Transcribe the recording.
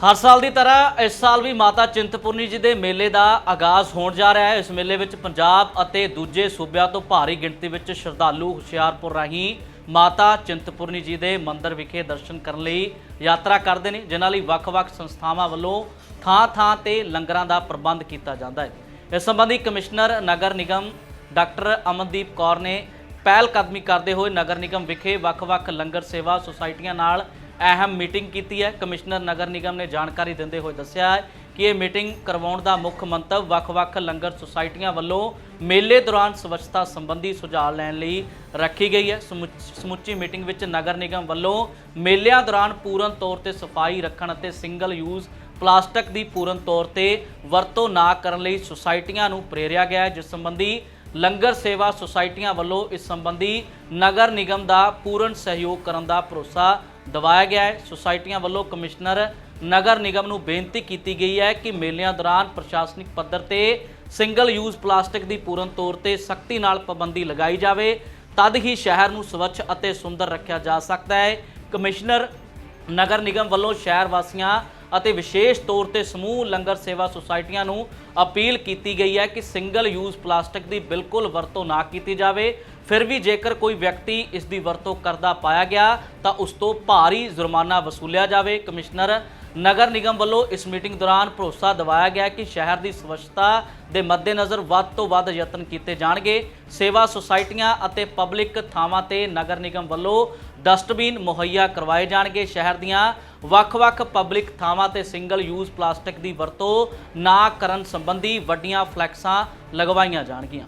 ਹਰ ਸਾਲ ਦੀ ਤਰ੍ਹਾਂ ਇਸ ਸਾਲ ਵੀ ਮਾਤਾ ਚਿੰਤਪੁਰਨੀ ਜੀ ਦੇ ਮੇਲੇ ਦਾ ਆਗਾਜ਼ ਹੋਣ ਜਾ ਰਿਹਾ ਹੈ। ਇਸ ਮੇਲੇ ਵਿੱਚ ਪੰਜਾਬ ਅਤੇ ਦੂਜੇ ਸੂਬਿਆਂ ਤੋਂ ਭਾਰੀ ਗਿਣਤੀ ਵਿੱਚ ਸ਼ਰਧਾਲੂ ਹੁਸ਼ਿਆਰਪੁਰ ਰਾਹੀਂ ਮਾਤਾ ਚਿੰਤਪੁਰਨੀ ਜੀ ਦੇ ਮੰਦਿਰ ਵਿਖੇ ਦਰਸ਼ਨ ਕਰਨ ਲਈ ਯਾਤਰਾ ਕਰਦੇ ਨੇ, ਜਿਨ੍ਹਾਂ ਲਈ ਵੱਖ-ਵੱਖ ਸੰਸਥਾਵਾਂ ਵੱਲੋਂ ਥਾਂ-ਥਾਂ ਤੇ ਲੰਗਰਾਂ ਦਾ ਪ੍ਰਬੰਧ ਕੀਤਾ ਜਾਂਦਾ ਹੈ। ਇਸ ਸੰਬੰਧੀ ਕਮਿਸ਼ਨਰ ਨਗਰ ਨਿਗਮ ਡਾਕਟਰ ਅਮਨਦੀਪ ਕੌਰ ਨੇ ਪਹਿਲ ਕਦਮੀ ਕਰਦੇ ਹੋਏ ਨਗਰ ਨਿਗਮ ਵਿਖੇ ਵੱਖ-ਵੱਖ ਲੰਗਰ ਸੇਵਾ ਸੁਸਾਇਟੀਆਂ ਨਾਲ ਅਹਿਮ ਮੀਟਿੰਗ ਕੀਤੀ ਹੈ। ਕਮਿਸ਼ਨਰ ਨਗਰ ਨਿਗਮ ਨੇ ਜਾਣਕਾਰੀ ਦਿੰਦੇ ਹੋਏ ਦੱਸਿਆ ਹੈ ਕਿ ਇਹ ਮੀਟਿੰਗ ਕਰਵਾਉਣ ਦਾ ਮੁੱਖ ਮੰਤਵ ਵੱਖ-ਵੱਖ ਲੰਗਰ ਸੁਸਾਇਟੀਆਂ ਵੱਲੋਂ ਮੇਲੇ ਦੌਰਾਨ ਸਵੱਛਤਾ ਸੰਬੰਧੀ ਸੁਝਾਅ ਲੈਣ ਲਈ ਰੱਖੀ ਗਈ ਹੈ। ਸਮੁ- ਸਮੁੱਚੀ ਮੀਟਿੰਗ ਵਿੱਚ ਨਗਰ ਨਿਗਮ ਵੱਲੋਂ ਮੇਲਿਆਂ ਦੌਰਾਨ ਪੂਰਨ ਤੌਰ ਤੇ ਸਫ਼ਾਈ ਰੱਖਣ ਅਤੇ ਸਿੰਗਲ ਯੂਜ਼ ਪਲਾਸਟਿਕ ਦੀ ਪੂਰਨ ਤੌਰ ਤੇ ਵਰਤੋਂ ਨਾ ਕਰਨ ਲਈ ਸੁਸਾਇਟੀਆਂ ਨੂੰ ਪ੍ਰੇਰਿਆ ਗਿਆ ਹੈ। ਜਿਸ ਸੰਬੰਧੀ ਲੰਗਰ ਸੇਵਾ ਸੁਸਾਇਟੀਆਂ ਵੱਲੋਂ ਇਸ ਸੰਬੰਧੀ ਨਗਰ ਨਿਗਮ ਦਾ ਪੂਰਨ ਸਹਿਯੋਗ ਕਰਨ ਦਾ ਭਰੋਸਾ ਦਵਾਇਆ ਗਿਆ ਹੈ। ਸੁਸਾਇਟੀਆਂ ਵੱਲੋਂ ਕਮਿਸ਼ਨਰ ਨਗਰ ਨਿਗਮ ਨੂੰ ਬੇਨਤੀ ਕੀਤੀ ਗਈ ਹੈ ਕਿ ਮੇਲਿਆਂ ਦੌਰਾਨ ਪ੍ਰਸ਼ਾਸਨਿਕ ਪੱਧਰ ਤੇ ਸਿੰਗਲ ਯੂਜ਼ ਪਲਾਸਟਿਕ ਦੀ ਪੂਰਨ ਤੌਰ ਤੇ ਸਖਤੀ ਨਾਲ ਪਾਬੰਦੀ ਲਗਾਈ ਜਾਵੇ, ਤਦ ਹੀ ਸ਼ਹਿਰ ਨੂੰ ਸਵੱਛ ਅਤੇ ਸੁੰਦਰ ਰੱਖਿਆ ਜਾ ਸਕਦਾ ਹੈ। ਕਮਿਸ਼ਨਰ ਨਗਰ ਨਿਗਮ ਵੱਲੋਂ ਸ਼ਹਿਰ ਵਾਸੀਆਂ ਅਤੇ ਵਿਸ਼ੇਸ਼ ਤੌਰ ਤੇ ਸਮੂਹ ਲੰਗਰ ਸੇਵਾ ਸੁਸਾਇਟੀਆਂ ਨੂੰ ਅਪੀਲ ਕੀਤੀ ਗਈ ਹੈ ਕਿ ਸਿੰਗਲ ਯੂਜ਼ ਪਲਾਸਟਿਕ ਦੀ ਬਿਲਕੁਲ ਵਰਤੋਂ ਨਾ ਕੀਤੀ ਜਾਵੇ। ਫਿਰ ਵੀ ਜੇਕਰ ਕੋਈ ਵਿਅਕਤੀ ਇਸ ਦੀ ਵਰਤੋਂ ਕਰਦਾ ਪਾਇਆ ਗਿਆ, ਤਾਂ ਉਸ ਤੋਂ ਭਾਰੀ ਜੁਰਮਾਨਾ ਵਸੂਲਿਆ ਜਾਵੇ। ਕਮਿਸ਼ਨਰ ਨਗਰ ਨਿਗਮ ਵੱਲੋਂ ਇਸ ਮੀਟਿੰਗ ਦੌਰਾਨ ਭਰੋਸਾ ਦਿਵਾਇਆ ਗਿਆ ਕਿ ਸ਼ਹਿਰ ਦੀ ਸਵੱਛਤਾ ਦੇ ਮੱਦੇਨਜ਼ਰ ਵੱਧ ਤੋਂ ਵੱਧ ਯਤਨ ਕੀਤੇ ਜਾਣਗੇ। ਸੇਵਾ ਸੁਸਾਇਟੀਆਂ ਅਤੇ ਪਬਲਿਕ ਥਾਵਾਂ ਤੇ ਨਗਰ ਨਿਗਮ ਵੱਲੋਂ ਡਸਟਬਿਨ ਮੁਹੱਈਆ ਕਰਵਾਏ ਜਾਣਗੇ। ਸ਼ਹਿਰ ਦੀਆਂ ਵੱਖ-ਵੱਖ ਪਬਲਿਕ ਥਾਵਾਂ ਤੇ ਸਿੰਗਲ ਯੂਜ਼ ਪਲਾਸਟਿਕ ਦੀ ਵਰਤੋਂ ਨਾ ਕਰਨ ਸੰਬੰਧੀ ਵੱਡੀਆਂ ਫਲੈਕਸਾਂ ਲਗਵਾਈਆਂ ਜਾਣਗੀਆਂ।